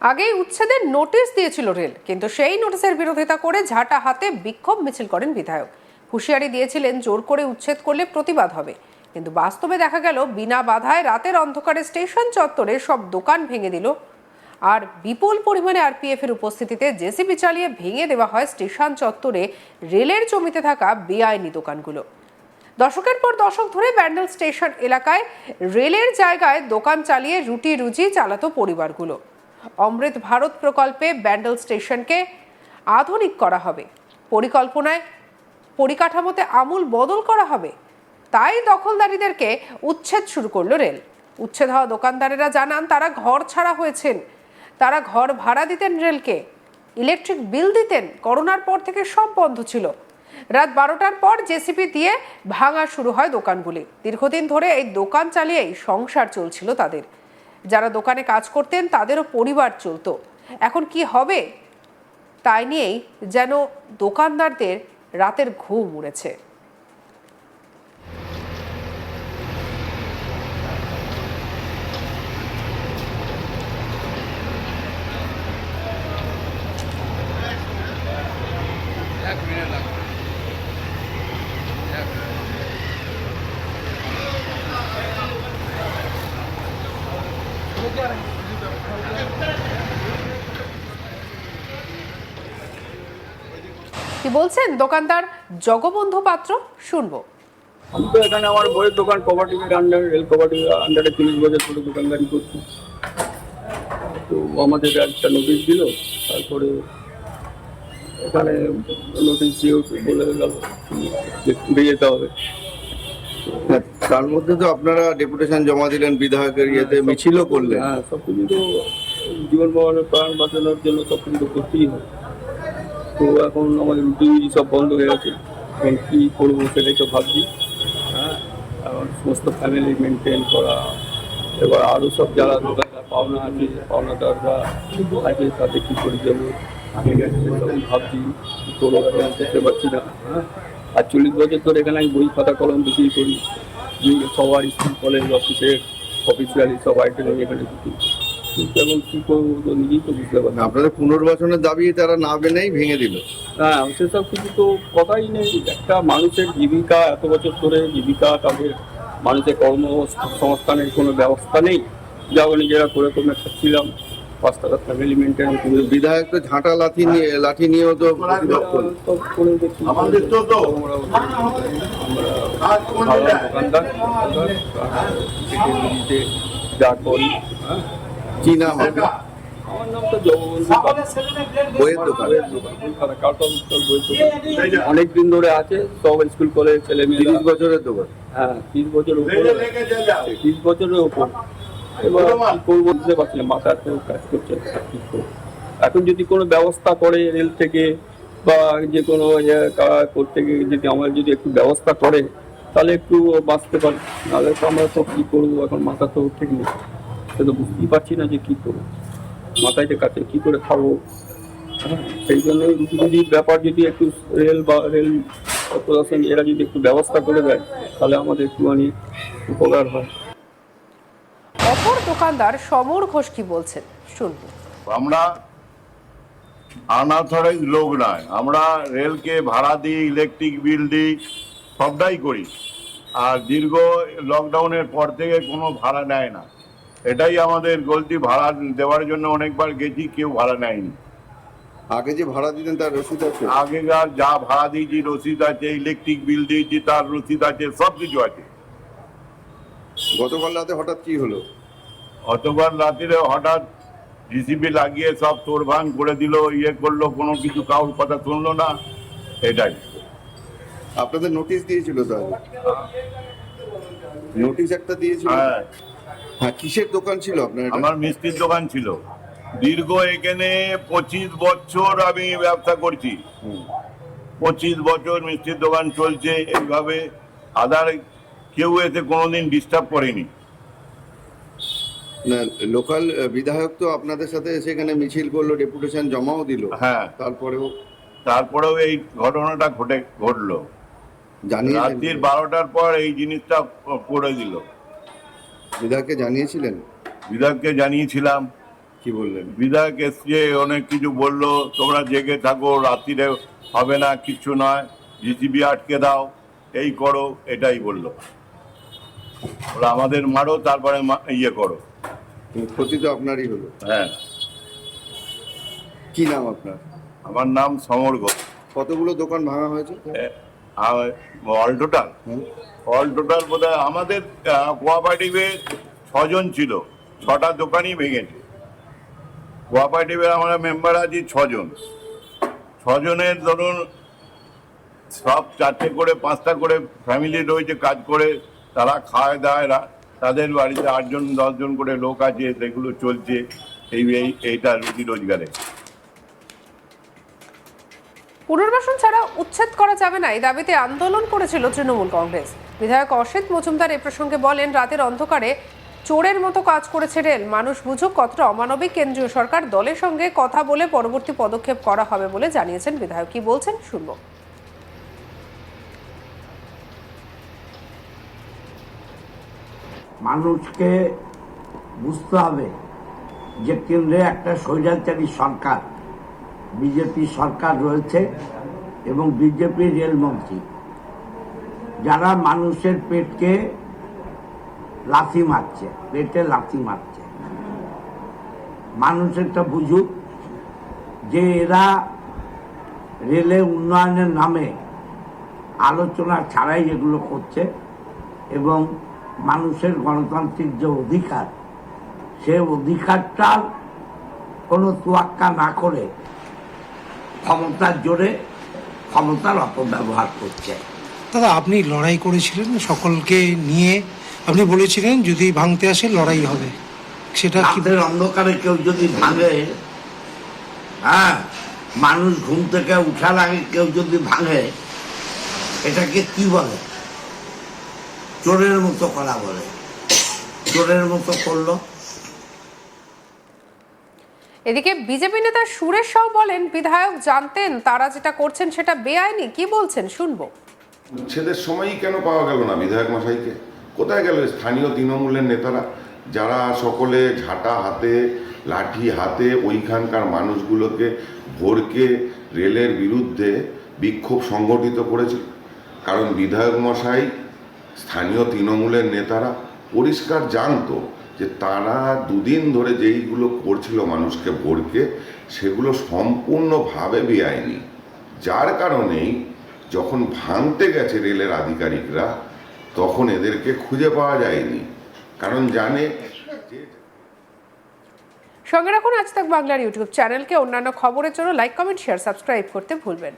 আগেই উচ্ছেদের নোটিশ দিয়েছিল রেল, কিন্তু সেই নোটিশের বিরোধিতা করে ঝাঁটা হাতে বিক্ষোভ মিছিল করেন বিধায়ক। হুঁশিয়ারি দিয়েছিলেন, জোর করে উচ্ছেদ করলে প্রতিবাদ হবে। কিন্তু বাস্তবে দেখা গেল, বিনা বাধায় রাতের অন্ধকারে স্টেশন চত্বরে সব দোকান ভেঙে দিল। আর বিপুল পরিমাণে আরপিএফ এর উপস্থিতিতে জেসিবি চালিয়ে ভেঙে দেওয়া হয় স্টেশন চত্বরে রেলের জমিতে থাকা বেআইনি দোকানগুলো। দশকের পর দশক ধরে ব্যান্ডেল স্টেশন এলাকায় রেলের জায়গায় দোকান চালিয়ে রুটি রুজি চালাতো পরিবারগুলো। অমৃত ভারত প্রকল্পে ব্যান্ডেল স্টেশনকে আধুনিক করা হবে। পরিকল্পনায় পরিকাঠামোতে আমূল বদল করা হবে। তাই দখলদারীদেরকে উচ্ছেদ শুরু করল রেল। উচ্ছেদ হওয়া দোকানদারেরা জানান, তারা ঘর ছাড়া হয়েছেন। তারা ঘর ভাড়া দিতেন রেলকে। ইলেকট্রিক বিল দিতেন। করোনার পর থেকে সব বন্ধ ছিল। রাত বারোটার পর জেসিপি দিয়ে ভাঙা শুরু হয় দোকানগুলি। দীর্ঘদিন ধরে এই দোকান চালিয়েই সংসার চলছিল তাদের। যারা দোকানে কাজ করতেন, তাদেরও পরিবার চলত। এখন কি হবে? তাই নিয়েই যেন দোকানদারদের রাতের ঘুম উড়েছে। কি বলছেন দোকানদার জগবন্ধু পাত্র? শুনব। আমি তো এখানে আমার বইয়ের দোকান কোপারেটিভের আন্ডারে রেল কোপারেটিভের আন্ডারে তিরিশ বছর ধরে দোকানদারি করছি। তো আমাদের একটা নোটিশ দিল তারপরে এখানে নোটিশ দিয়ে বলে গেল যে দিয়ে যেতে হবে। হ্যাঁ, তার মধ্যে তো আপনারা ডেপুটেশন জমা দিলেন বিধায়কের ইয়েতে মিছিলও করলেন। হ্যাঁ সব কিছু তো জীবন মরণের প্রাণ বাঁচানোর জন্য সব কিছু তো করতেই হয়। তো এখন আমাদের রুটি সব বন্ধ হয়ে গেছে। এখন কী করব সেটাই তো ভাবছি। হ্যাঁ এখন সমস্ত ফ্যামিলি মেনটেন করা, এবার আরও সব যারা দোকানদার পাওনা আছে, পাওনাদাররা আছে, তাদের কী করে দেবো? আমি ভাবছি, কী করব করতে পারছি না। হ্যাঁ আর চল্লিশ বছর ধরে এখানে আমি বই, খাতা, কলম বিক্রি করি। সবার স্কুল কলেজ অফিসের অফিসিয়ালি সব আইটেম এখানে বিক্রি করি। কিন্তু এখন কী করব তো নিজেই তো বুঝতে পারছি না। আপনাদের পুনর্বাসনের দাবি তারা না মেনেই ভেঙে দিল হ্যাঁ সেসব কিছু তো কথাই নেই একটা মানুষের জীবিকা এত বছর ধরে জীবিকা তাদের মানুষের কর্মসংস্থানের কোনো ব্যবস্থা নেই যা নিজেরা করে কমে খাচ্ছিলাম পাঁচ টাকা ফ্যামিলি মেনটেন করে বিধায়ক তো ঝাঁটা লাঠি নিয়ে লাঠি নিয়েও তো প্রতিবাদ করলেন। সব করে দেখি আমাদের তো তো। আমরা আমরা দোকানদার দোকানদার, আর পেটের রুজিতে যা করি হ্যাঁ কি নাম? আমার। বইয়ের দোকান। অনেক দিন ধরে আছে সব স্কুল কলেজ ছেলে তিরিশ মেয়েরা বছরের দোকান। হ্যাঁ তিরিশ বছরের উপরে। তিরিশ বছরের উপর। এবার করব বুঝতে পারছি না। মাথা তো কাজ করছে? এখন যদি কোনো ব্যবস্থা করে রেল থেকে বা যে কোনো ইয়ে করতে গিয়ে যদি আমার যদি একটু ব্যবস্থা করে তাহলে একটু বাঁচতে পারি। নাহলে তো আমরা তো কি করব? এখন মাথা তো ঠিক নেই। সে তো বুঝতেই পারছি না যে কি করব। মাথায় যে কাছে কি করে খাব। হ্যাঁ, সেই জন্য রুটি রুটির ব্যাপার যদি একটু রেল বা রেল প্রশাসন এরা যদি একটু ব্যবস্থা করে দেয় তাহলে আমাদের একটুখানি উপকার হয়। অপর দোকানদার সমর ঘোষ কি বলছেন? শুনব আমরা আনাথরিক লোক নয় আমরা রেলকে ভাড়া দিই ইলেকট্রিক বিল দিই সবটাই করি। আর দীর্ঘ লকডাউনের পর থেকে কোনো ভাড়া নেয় না। এটাই আমাদের গলতি ভাড়া দেওয়ার জন্য অনেকবার গেছি কেউ ভাড়া নেয়নি। আগে যে ভাড়া দিতেন তার রসিদ আছে? আগেকার যা ভাড়া দিয়েছি রসিদ আছে ইলেকট্রিক বিল দিয়েছি তার রসিদ আছে সব কিছু আছে। গতকাল রাতে হঠাৎ কি হলো? অতবার রাত্রিরে হঠাৎ জিসিবি লাগিয়ে সব তোড়ভাঙ করে দিল ইয়ে করল কোনো কিছু কাউর কথা শুনলো না এটাই। আপনাদের নোটিশ দিয়েছিল স্যার নোটিশ একটা দিয়েছিল? হ্যাঁ। হ্যাঁ কিসের দোকান ছিল আপনার এটা? আমার মিষ্টির দোকান ছিল। দীর্ঘ এখানে পঁচিশ বছর আমি ব্যবসা করছি। পঁচিশ বছর মিষ্টির দোকান চলছে এইভাবে আদার কেউ এতে কোনোদিন ডিস্টার্ব করেনি। না লোকাল বিধায়ক তো আপনাদের সাথে এসে এখানে মিছিল করল ডেপুটেশন জমাও দিল। হ্যাঁ। তারপরেও? তারপরেও এই ঘটনাটা ঘটে ঘটলো। জানিয়েছেন রাত্রির বারোটার পর এই জিনিসটা করে দিল। বিধায়ককে জানিয়েছিলেন? বিধায়ককে জানিয়েছিলাম। কি বললেন? বিধায়ক এসছে অনেক কিছু বলল তোমরা জেগে থাকো রাত্রিরে হবে না কিছু নয় জিসিবি আটকে দাও এই করো এটাই বলল। ওরা আমাদের মারো তারপরে ইয়ে করো। ক্ষতি তো আপনারই হলো। হ্যাঁ। কি নাম আপনার? আমার নাম সমর ঘোষ। কতগুলো দোকান ভাঙা হয়েছে? অল টোটাল অল টোটাল বোধ আমাদের কোঅপারেটিভে ছজন ছিল। ছটা দোকানই ভেঙেছে। কোঅপারেটিভে আমরা মেম্বার আছি ছজন। ছজনের ধরুন সব চারটে করে পাঁচটা করে ফ্যামিলি রয়েছে কাজ করে তারা খায় দায় তাদের বাড়িতে আটজন দশজন করে লোক আছে সেগুলো চলছে এই এই এইটা রুজি রোজগারে। পুনর্বাসন ছাড়া উচ্ছেদ করা যাবে না, এই দাবিতে আন্দোলন করেছিল তৃণমূল কংগ্রেস। বিধায়ক অসিত মজুমদার এ প্রসঙ্গে বলেন, রাতের অন্ধকারে চোরের মতো কাজ করেছে রেল। মানুষ বুঝুক কতটা অমানবিক কেন্দ্রীয় সরকার, দলের সঙ্গে কথা বলে পরবর্তী পদক্ষেপ করা হবে বলে জানিয়েছেন বিধায়ক। কি বলছেন, শুনব। মানুষকে বুঝতে হবে যে কেন্দ্রে একটা স্বৈরাচারী সরকার। বিজেপি সরকার রয়েছে এবং বিজেপি রেলমন্ত্রী। যারা মানুষের পেটকে লাথি মারছে, পেটে লাথি মারছে। মানুষ একটা বুঝুক যে এরা রেলে উন্নয়নের নামে আলোচনা ছাড়াই এগুলো করছে এবং মানুষের গণতান্ত্রিক যে অধিকার, সে অধিকারটার কোনো তোয়াক্কা না করে ক্ষমতার জোরে ক্ষমতার অপব্যবহার করছে। দাদা আপনি লড়াই করেছিলেন সকলকে নিয়ে আপনি বলেছিলেন যদি ভাঙতে আসে লড়াই হবে। সেটা কি অন্ধকারে কেউ যদি ভাঙে হ্যাঁ মানুষ ঘুম থেকে উঠার আগে কেউ যদি ভাঙে এটাকে কি বলে? চোরের মতো করা বলে। চোরের মতো করল। এদিকে বিজেপি নেতা সুরেশ সাউ বলেন, বিধায়ক জানতেন তারা যেটা করছেন সেটা বেআইনি। কি বলছেন? শুনব। উচ্ছেদের সময়ই কেন পাওয়া গেল না বিধায়ক মশাইকে? কোথায় গেল? স্থানীয় তৃণমূলের নেতারা, যারা সকলে ঝাঁটা হাতে, লাঠি হাতে ওইখানকার মানুষগুলোকে ভোরকে রেলের বিরুদ্ধে বিক্ষোভ সংগঠিত করেছিল কারণ বিধায়ক মশাই, স্থানীয় তৃণমূলের নেতারা পরিষ্কার জানতো যে তারা দুদিন ধরে যেইগুলো করছিল মানুষকে ভোরকে, সেগুলো সম্পূর্ণভাবে বেআইনি। যার কারণেই যখন ভাঙতে গেছে রেলের আধিকারিকরা, তখন এদেরকে খুঁজে পাওয়া যায়নি। কারণ জানে সঙ্গে রাখুন, আজ তাক বাংলার ইউটিউব চ্যানেলকে। অন্যান্য খবরের জন্য লাইক, কমেন্ট, শেয়ার, সাবস্ক্রাইব করতে ভুলবেন।